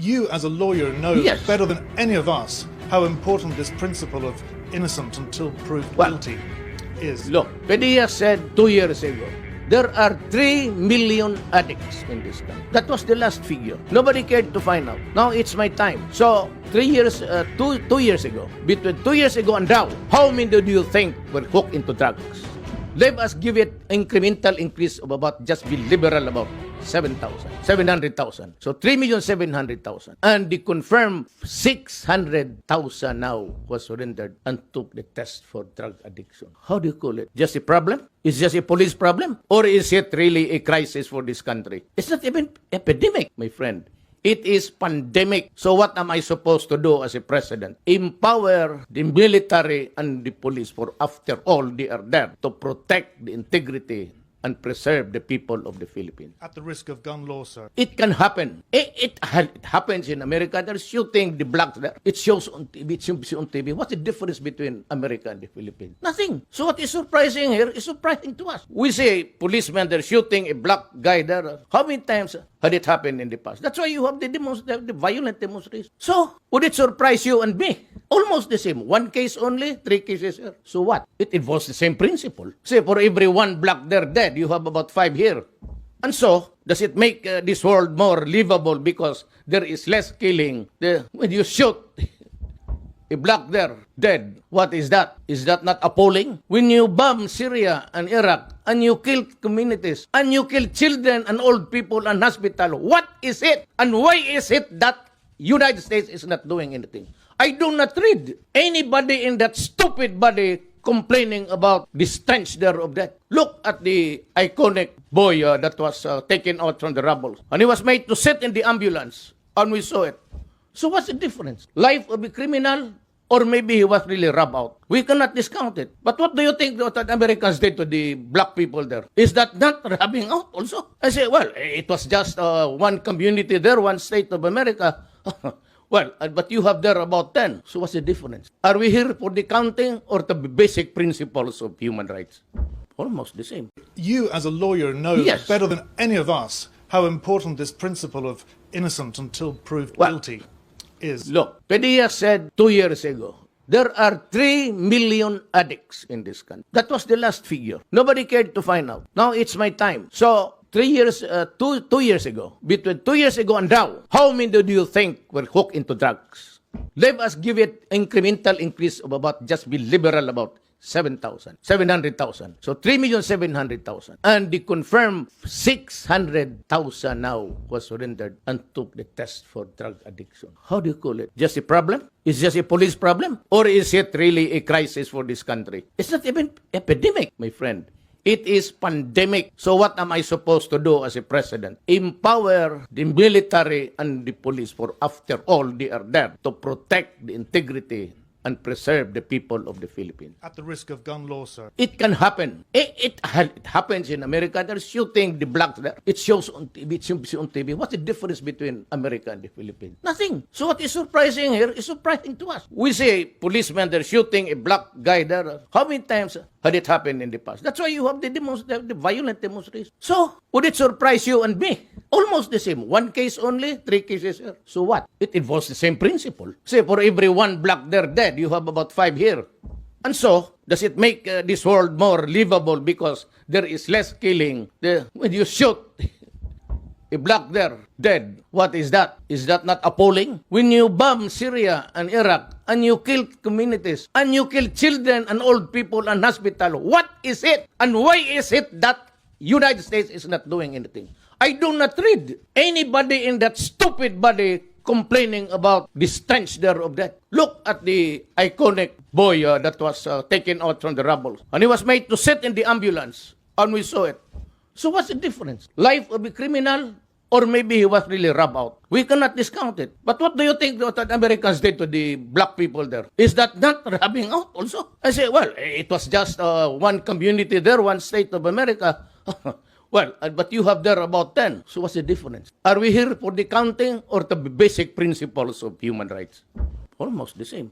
You, as a lawyer, know Yes. better than any of us how important this principle of innocent until proved Well- guilty is. Look, Padilla said two years ago, there are 3 million addicts in this country. That was the last figure. Nobody cared to find out. Now it's my time. So, three years, uh, two, two years ago, between two years ago and now, how many do you think were hooked into drugs? Let us give it incremental increase of about, just be liberal about 7,000, 700,000. So 3,700,000. And the confirmed 600,000 now was surrendered and took the test for drug addiction. How do you call it? Just a problem? Is just a police problem? Or is it really a crisis for this country? It's not even epidemic, my friend. It is pandemic. So what am I supposed to do as a president? Empower the military and the police for after all they are there to protect the integrity and preserve the people of the Philippines. At the risk of gun law, sir. It can happen. It, it, ha- it happens in America. They're shooting the blacks there. It shows on TV. It shows on TV. What's the difference between America and the Philippines? Nothing. So what is surprising here is surprising to us. We say policemen, they're shooting a black guy there. How many times had it happened in the past? That's why you have the, demos- the, violent demonstration. So, would it surprise you and me? Almost the same. One case only, three cases here. So what? It involves the same principle. Say, for every one black there dead, you have about five here. And so, does it make uh, this world more livable because there is less killing? The, when you shoot a black there dead, what is that? Is that not appalling? When you bomb Syria and Iraq and you kill communities and you kill children and old people and hospital, what is it? And why is it that United States is not doing anything? I do not read anybody in that stupid body complaining about the stench there of that. Look at the iconic boy uh, that was uh, taken out from the rubble. And he was made to sit in the ambulance. And we saw it. So what's the difference? Life of a criminal or maybe he was really rubbed out. We cannot discount it. But what do you think the Americans did to the black people there? Is that not rubbing out also? I say, well, it was just uh, one community there, one state of America. well, uh, but you have there about 10. So what's the difference? Are we here for the counting or the basic principles of human rights? Almost the same. You, as a lawyer, know Yes. better than any of us how important this principle of innocent until proved Well- guilty is. Look, Padilla said two years ago, there are 3 million addicts in this country. That was the last figure. Nobody cared to find out. Now it's my time. So, three years, uh, two, two years ago, between two years ago and now, how many do you think were hooked into drugs? Let us give it incremental increase of about, just be liberal about 7,000, 700,000. So 3,700,000. And the confirmed 600,000 now was surrendered and took the test for drug addiction. How do you call it? Just a problem? Is just a police problem? Or is it really a crisis for this country? It's not even epidemic, my friend. It is pandemic. So what am I supposed to do as a president? Empower the military and the police for after all they are there to protect the integrity and preserve the people of the Philippines. At the risk of gun law, sir. It can happen. Eh, it, it, it happens in America. They're shooting the blacks there. It shows on TV. It shows on TV. What's the difference between America and the Philippines? Nothing. So what is surprising here is surprising to us. We say policemen, they're shooting a black guy there. How many times had it happened in the past? That's why you have the, demos- the, the violent demonstration. So, would it surprise you and me? Almost the same. One case only, three cases here. So what? It involves the same principle. Say, for every one black there dead, you have about five here. And so, does it make uh, this world more livable because there is less killing? The, when you shoot a black there dead, what is that? Is that not appalling? When you bomb Syria and Iraq and you kill communities and you kill children and old people and hospital, what is it? And why is it that United States is not doing anything? I do not read anybody in that stupid body complaining about the stench there of that. Look at the iconic boy uh, that was uh, taken out from the rubble. And he was made to sit in the ambulance. And we saw it. So what's the difference? Life of a criminal or maybe he was really rubbed out. We cannot discount it. But what do you think the Americans did to the black people there? Is that not rubbing out also? I say, well, it was just uh, one community there, one state of America. well, but you have there about 10. So what's the difference? Are we here for the counting or the basic principles of human rights? Almost the same.